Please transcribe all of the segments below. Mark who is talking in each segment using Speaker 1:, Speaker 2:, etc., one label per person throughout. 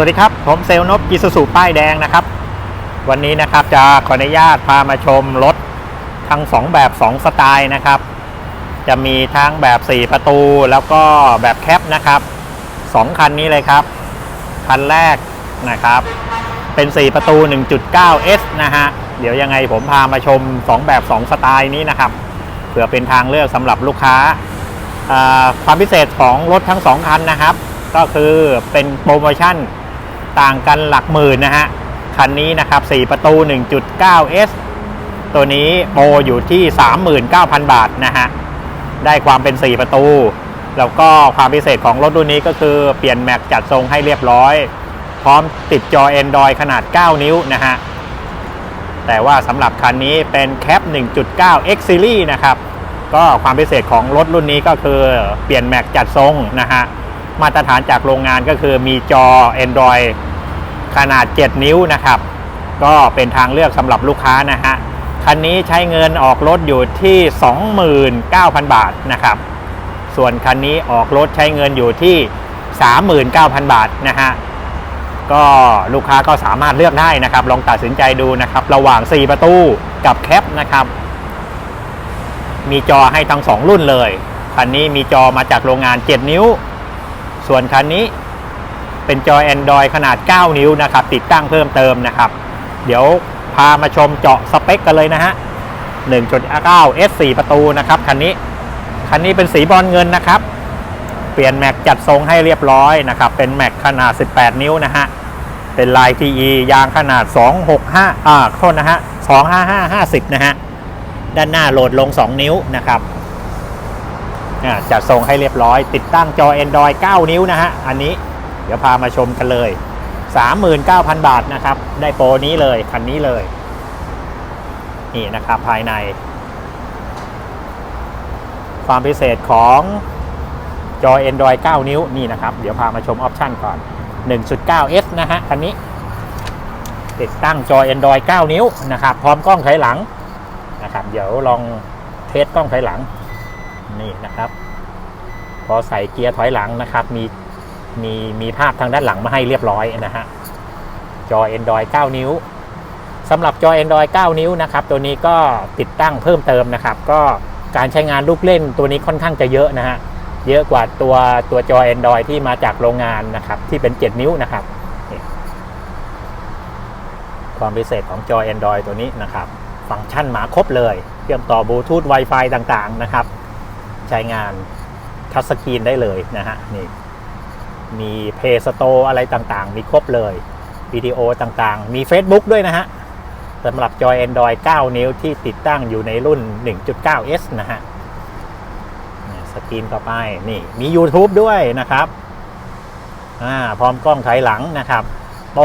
Speaker 1: วัสดีครับ ผมเซลนบกิสุสุป้ายแดงนะครับ วันนี้นะครับจะขออนุญาตพามาชมรถทั้ง 2 แบบ 2 สไตล์นะครับ จะมีทั้งแบบ 4 ประตูแล้วก็แบบแคปนะครับ 2 คันนี้เลยครับ คันแรกนะครับ เป็น 4 ประตู 1.9S นะฮะ เดี๋ยวยังไงผมพามาชม 2 แบบ 2 สไตล์นี้นะครับ เผื่อเป็นทางเลือกสำหรับลูกค้าอ่าความพิเศษของรถทั้ง 2 คันนะครับก็คือเป็นโปรโมชั่น ต่างกันหลักหมื่นนะฮะ คันนี้นะครับ 4 ประตู 1.9S ตัวนี้โปรอยู่ที่ 39,000 บาทนะฮะ ได้ความเป็น 4 ประตู แล้วก็ความพิเศษของรถรุ่นนี้ก็คือเปลี่ยนแม็กจัดทรงให้เรียบร้อย พร้อมติดจอ Android ขนาด 9 นิ้วนะฮะ แต่ว่าสำหรับคันนี้เป็นแคป 1.9 X Series นะครับก็ความพิเศษของรถรุ่นนี้ก็คือเปลี่ยนแม็กจัดทรงนะฮะ มาตรฐานจากโรงงานก็คือมีจอ Android ขนาด 7 นิ้วนะครับ ก็เป็นทางเลือกสำหรับลูกค้านะฮะ คันนี้ใช้เงินออกรถอยู่ที่ 29,000 บาทนะครับ ส่วนคันนี้ออกรถใช้เงินอยู่ที่ 39,000 บาทนะฮะ ก็ลูกค้าก็สามารถเลือกได้นะครับ ลองตัดสินใจดูนะครับ ระหว่าง 4 ประตูกับแคปนะครับ มีจอให้ทั้ง 2 รุ่นเลย คันนี้มีจอมาจากโรงงาน 7 นิ้ว ส่วนคันนี้ เป็นจอ Android ขนาด 9 นิ้วนะครับ ติดตั้งเพิ่มเติมนะครับ เดี๋ยวพามาชมเจาะสเปคกันเลยนะฮะ 1.9 S 4 ประตูนะครับคันนี้ คันนี้เป็นสีบอลเงินนะครับ เปลี่ยนแม็กจัดทรงให้เรียบร้อยนะครับ เป็นแม็กขนาด 18 นิ้วนะฮะ เป็นลาย TE ยางขนาด 265 อ่าโทษนะฮะ 255 50 นะฮะ ด้านหน้าโหลดลง 2 นิ้วนะครับจัดทรงให้เรียบร้อย ติดตั้งจอ Android 9 นิ้วนะฮะ อันนี้ เดี๋ยวพามาชมกันเลย 39,000 บาทนะครับ ได้โปรนี้เลยคันนี้เลย นี่นะครับภายใน ความพิเศษของจอ Android 9 นิ้วนี่นะครับ เดี๋ยวพามาชมออปชันก่อน 1.9S นะฮะคันนี้ ติดตั้งจอ Android 9 นิ้วนะครับ พร้อมกล้องถอยหลังนะครับ เดี๋ยวลองเทสกล้องถอยหลังนี่นะครับ พอใส่เกียร์ถอยหลังนะครับ มี มีมีภาพทางด้านหลังมาให้เรียบร้อยนะฮะจอ Android 9 นิ้วสำหรับจอ Android 9 นิ้วนะครับ ตัวนี้ก็ติดตั้งเพิ่มเติมนะครับ ก็การใช้งานลูกเล่นตัวนี้ค่อนข้างจะเยอะนะฮะเยอะกว่าตัวตัวจอ Android ที่มาจากโรงงานนะครับ ที่เป็น 7 นิ้วนะครับ ความพิเศษของจอ Android ตัวนี้นะครับ ฟังก์ชันมาครบเลยเชื่อมต่อบลูทูธ Wi-Fi ต่างๆนะครับ ใช้งานทัชสกรีนได้เลยนะฮะนี่ มี Play Store อะไรต่างๆ มีครบเลยวิดีโอต่างๆ มี Facebook ด้วยนะฮะสำหรับจอย Android 9 นิ้วที่ติดตั้งอยู่ในรุ่น 1.9S นะฮะสกรีนต่อไปนี่มี YouTube ด้วยนะครับพร้อมกล้องถอยหลังนะครับโปร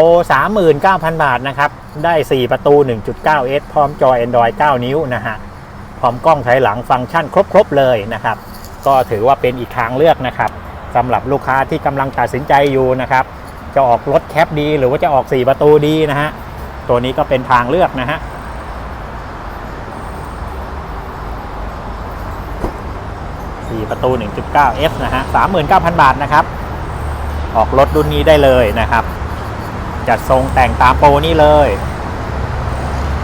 Speaker 1: 39,000 บาทนะครับ ได้ 4 ประตู 1.9S พร้อมจอย Android 9 นิ้วนะฮะพร้อมกล้องถอยหลังฟังก์ชันครบ ๆ เลยนะครับ ก็ถือว่าเป็นอีกทางเลือกนะครับ สำหรับลูกค้าที่กำลังตัดสินใจอยู่นะครับ จะออกรถแคปดีหรือว่าจะออก 4 ประตูดีนะฮะตัวนี้ก็เป็นทางเลือกนะฮะ4ประตู 1.9 S นะฮะ 39,000 บาทนะครับ ออกรถรุ่นนี้ได้เลยนะครับ จัดทรงแต่งตามโปรนี่เลย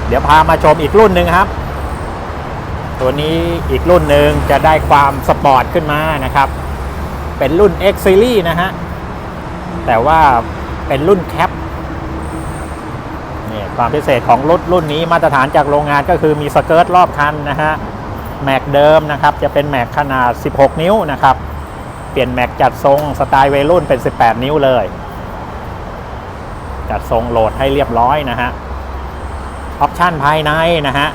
Speaker 1: เดี๋ยวพามาชมอีกรุ่นหนึ่งครับ ตัวนี้อีกรุ่นหนึ่งจะได้ความสปอร์ตขึ้นมานะครับ เป็นรุ่น X Series นะฮะ แต่ว่าเป็นรุ่นแคปนี่ความพิเศษของรถรุ่นนี้มาตรฐานจากโรงงานก็คือมีสเกิร์ตรอบคันนะฮะ แม็กเดิมนะครับ จะเป็นแม็กขนาด 16 นิ้วนะครับ เปลี่ยนแม็กจัดทรงสไตล์วัยรุ่นเป็น 18 นิ้วเลย จัดทรงโหลดให้เรียบร้อยนะฮะ ออปชันภายในนะฮะ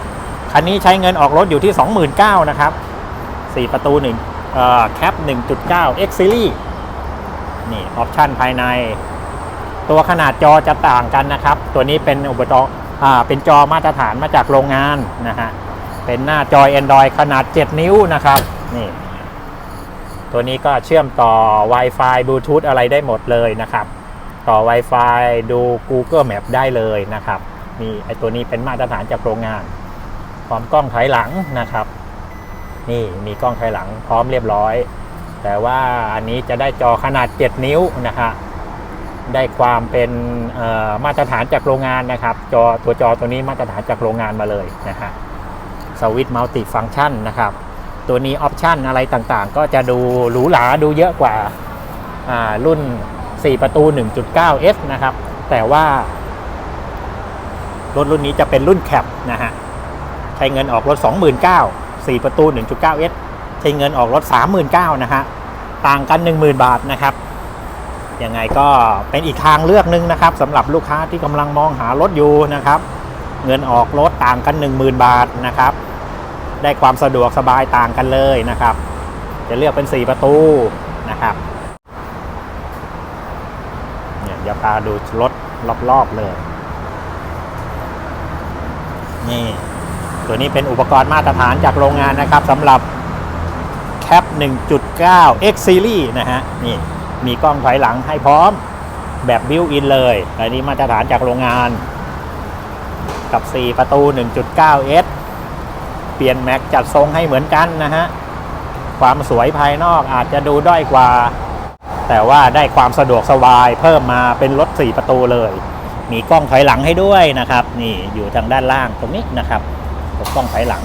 Speaker 1: คันนี้ใช้เงินออกรถอยู่ที่ 29,000นะครับ 4 ประตู1เอ่อ แคป 1.9 X Series นี่ออปชันภายใน ตัวขนาดจอจะต่างกันนะครับ ตัวนี้เป็นอุปกรณ์เป็นจอมาตรฐานมาจากโรงงานนะฮะ เป็นหน้าจอ Android ขนาด 7 นิ้วนะครับ นี่ ตัวนี้ก็เชื่อมต่อ Wi-Fi Bluetooth อะไรได้หมดเลยนะครับ ต่อ Wi-Fi ดู Google Map ได้เลยนะครับ นี่ไอตัวนี้เป็นมาตรฐานจากโรงงานพร้อมกล้องถอยหลังนะครับ นี่มีกล้องถอยหลังพร้อมเรียบร้อย แต่ว่าอันนี้จะได้จอขนาด 7 นิ้วนะฮะได้ความเป็นมาตรฐานจากโรงงานนะครับจอตัวจอตัวนี้มาตรฐานจากโรงงานมาเลยนะฮะสวิตมัลติฟัง c t ชันนะครับ ตัวนี้ออปชันอะไรต่างๆ ก็จะดูหรูหราดูเยอะกว่าอ่ารุ่น 4 ประตู 1.9S นะครับ แต่ว่ารถรุ่นนี้จะเป็นรุ่นแคปนะฮะใช้เงินออกรถ 29,000 4 ประตู 1.9S ใช้เงินออกรถ 39,000นะฮะ ต่างกัน 10,000 บาทนะครับยังไงก็เป็นอีกทางเลือกหนึ่งนะครับสำหรับลูกค้าที่กำลังมองหารถอยู่นะครับ เงินออกรถต่างกัน 10,000 บาทนะครับ ได้ความสะดวกสบายต่างกันเลยนะครับ จะเลือกเป็น 4 ประตูนะครับเนี่ยเดี๋ยวพาดูรถรอบๆเลย นี่ ตัวนี้เป็นอุปกรณ์มาตรฐานจากโรงงานนะครับสำหรับ Cap 1.9 X Series นะฮะนี่มีกล้องถอยหลังให้พร้อมแบบบิวอินเลยอันนี้มาตรฐานจากโรงงาน กับ 4 ประตู 1.9S เปลี่ยนแม็กจัดทรงให้เหมือนกันนะฮะ ความสวยภายนอกอาจจะดูด้อยกว่า แต่ว่าได้ความสะดวกสบายเพิ่มมาเป็นรถ 4 ประตูเลย มีกล้องถอยหลังให้ด้วยนะครับ นี่อยู่ทางด้านล่างตรงนี้นะครับ กล้องถอยหลัง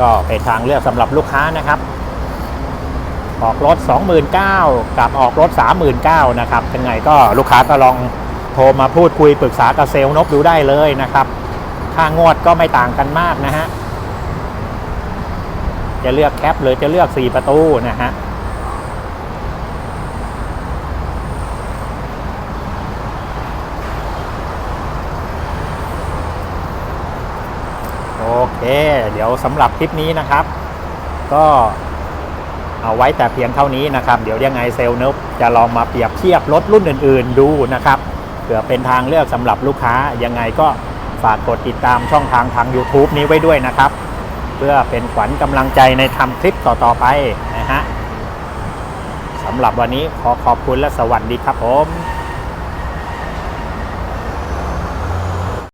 Speaker 1: ก็เป็นทางเลือกสำหรับลูกค้านะครับ ออกรถ 29,000กับออกรถ 39,000นะครับยังไงก็ลูกค้าก็ลองโทรมาพูดคุยปรึกษากับเซลล์นบดูได้เลยนะครับค่างวดก็ไม่ต่างกันมากนะฮะจะเลือกแคปหรือจะเลือก 4 ประตูนะฮะ โอ เคเดี๋ยวสำหรับคลิปนี้นะครับ ก็เอาไว้แต่เพียงเท่านี้นะครับ เดี๋ยวยังไงเซลล์นบจะลองมาเปรียบเทียบรถรุ่นอื่น ๆ ดูนะครับเผื่อเป็นทางเลือกสำหรับลูกค้ายังไงก็ฝากกดติดตามช่องทางทาง YouTube นี้ไว้ด้วยนะครับ เพื่อเป็นขวัญกำลังใจในทำคลิปต่อ ๆ ไปนะฮะสำหรับวันนี้ขอขอบคุณและสวัสดีครับผม